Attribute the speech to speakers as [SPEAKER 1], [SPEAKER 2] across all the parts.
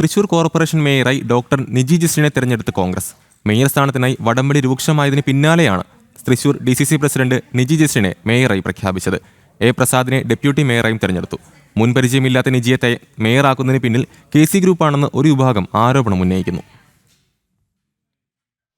[SPEAKER 1] Thrissur corporation മേയറായി doctor Niji ജിസ്റ്റിനെ തെരഞ്ഞെടുത്ത കോൺഗ്രസ്. മേയർ സ്ഥാനത്തിനായി വടംവലി രൂക്ഷമായതിന് പിന്നാലെയാണ് Thrissur D C C president Niji ജിസ്റ്റിനെ മേയറായി പ്രഖ്യാപിച്ചത്. എ പ്രസാദിനെ ഡെപ്യൂട്ടി മേയറായും തെരഞ്ഞെടുത്തു. മുൻപരിചയമില്ലാത്ത നിജിയെ തയ- മേയറാക്കുന്നതിന് പിന്നിൽ കെ സി ഗ്രൂപ്പാണെന്ന് ഒരു വിഭാഗം ആരോപണം ഉന്നയിക്കുന്നു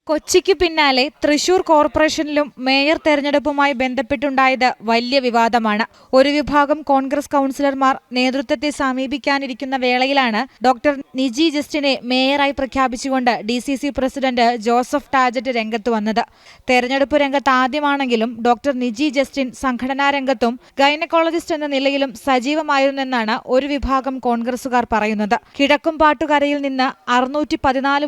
[SPEAKER 2] കൊച്ചിക്ക് പിന്നാലെ തൃശൂർ കോർപ്പറേഷനിലും മേയർ തെരഞ്ഞെടുപ്പുമായി ബന്ധപ്പെട്ടുണ്ടായത് വലിയ വിവാദമാണ്. ഒരു വിഭാഗം കോൺഗ്രസ് കൗൺസിലർമാർ നേതൃത്വത്തെ സമീപിക്കാനിരിക്കുന്ന വേളയിലാണ് ഡോക്ടർ നിജി ജസ്റ്റിനെ മേയറായി പ്രഖ്യാപിച്ചുകൊണ്ട് D C C president Joseph Tajet രംഗത്ത് വന്നത്. തെരഞ്ഞെടുപ്പ് രംഗത്ത് ആദ്യമാണെങ്കിലും ഡോക്ടർ നിജി ജസ്റ്റിൻ സംഘടനാ രംഗത്തും ഗൈനക്കോളജിസ്റ്റ് എന്ന നിലയിലും സജീവമായിരുന്നെന്നാണ് ഒരു വിഭാഗം കോൺഗ്രസുകാർ പറയുന്നത്. കിഴക്കും പാട്ടുകരയിൽ നിന്ന് അറുന്നൂറ്റി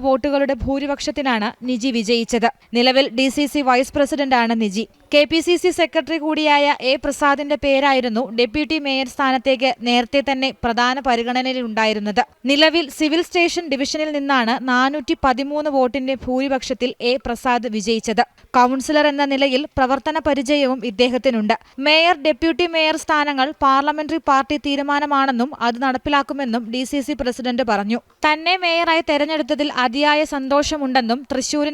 [SPEAKER 2] വോട്ടുകളുടെ ഭൂരിപക്ഷത്തിനാണ് നിജി വിജയിച്ചത്. നിലവിൽ ഡി സി സി വൈസ് പ്രസിഡന്റാണ് Niji. K P C C secretary കൂടിയായ എ പ്രസാദിന്റെ പേരായിരുന്നു ഡെപ്യൂട്ടി മേയർ സ്ഥാനത്തേക്ക് നേരത്തെ തന്നെ പ്രധാന പരിഗണനയിലുണ്ടായിരുന്നത്. നിലവിൽ സിവിൽ സ്റ്റേഷൻ ഡിവിഷനിൽ നിന്നാണ് നാനൂറ്റി പതിമൂന്ന് വോട്ടിന്റെ ഭൂരിപക്ഷത്തിൽ എ പ്രസാദ് വിജയിച്ചത്. കൗൺസിലർ എന്ന നിലയിൽ പ്രവർത്തന പരിചയവും ഇദ്ദേഹത്തിനുണ്ട്. മേയർ ഡെപ്യൂട്ടി മേയർ സ്ഥാനങ്ങൾ പാർലമെന്ററി പാർട്ടി തീരുമാനമാണെന്നും അത് നടപ്പിലാക്കുമെന്നും ഡി സി സി പ്രസിഡന്റ് പറഞ്ഞു. തന്നെ മേയറായി തെരഞ്ഞെടുത്തതിൽ അതിയായ സന്തോഷമുണ്ടെന്നും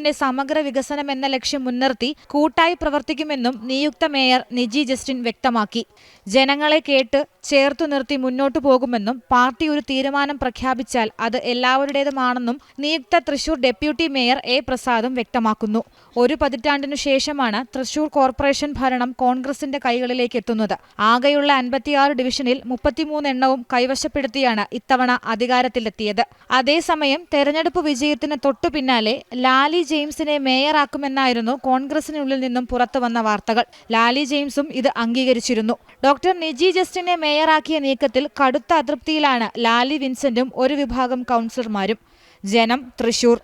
[SPEAKER 2] തൃശൂരിന്റെ സമഗ്ര വികസനം എന്ന ലക്ഷ്യം മുൻനിർത്തി കൂട്ടായി പ്രവർത്തിക്കുമെന്നും നിയുക്ത മേയർ നിജി ജസ്റ്റിൻ വ്യക്തമാക്കി. ജനങ്ങളെ കേട്ട് ചേർത്തു നിർത്തി മുന്നോട്ടു പോകുമെന്നും പാർട്ടി ഒരു തീരുമാനം പ്രഖ്യാപിച്ചാൽ അത് എല്ലാവരുടേതുമാണെന്നും നിയുക്ത തൃശൂർ ഡെപ്യൂട്ടി മേയർ എ പ്രസാദും വ്യക്തമാക്കുന്നു. ഒരു പതിറ്റാണ്ടിനു ശേഷമാണ് തൃശൂർ കോർപ്പറേഷൻ ഭരണം കോൺഗ്രസിന്റെ കൈകളിലേക്ക് എത്തുന്നത്. ആകെയുള്ള അൻപത്തിയാറ് ഡിവിഷനിൽ മുപ്പത്തിമൂന്ന് എണ്ണവും കൈവശപ്പെടുത്തിയാണ് ഇത്തവണ അധികാരത്തിലെത്തിയത്. അതേസമയം തെരഞ്ഞെടുപ്പ് വിജയത്തിന് തൊട്ടു പിന്നാലെ ലാലി ജെയിംസിനെ മേയറാക്കുമെന്നായിരുന്നു കോൺഗ്രസിനുള്ളിൽ നിന്നും പുറത്തുവന്ന വാർത്തകൾ. ലാലി ജെയിംസും ഇത് അംഗീകരിച്ചിരുന്നു. ഡോക്ടർ നിജി ജസ്റ്റിനെ മേയറാക്കിയ നീക്കത്തിൽ കടുത്ത അതൃപ്തിയിലാണ് ലാലി വിൻസെന്റും ഒരു വിഭാഗം കൗൺസിലർമാരും. ജനം തൃശൂർ.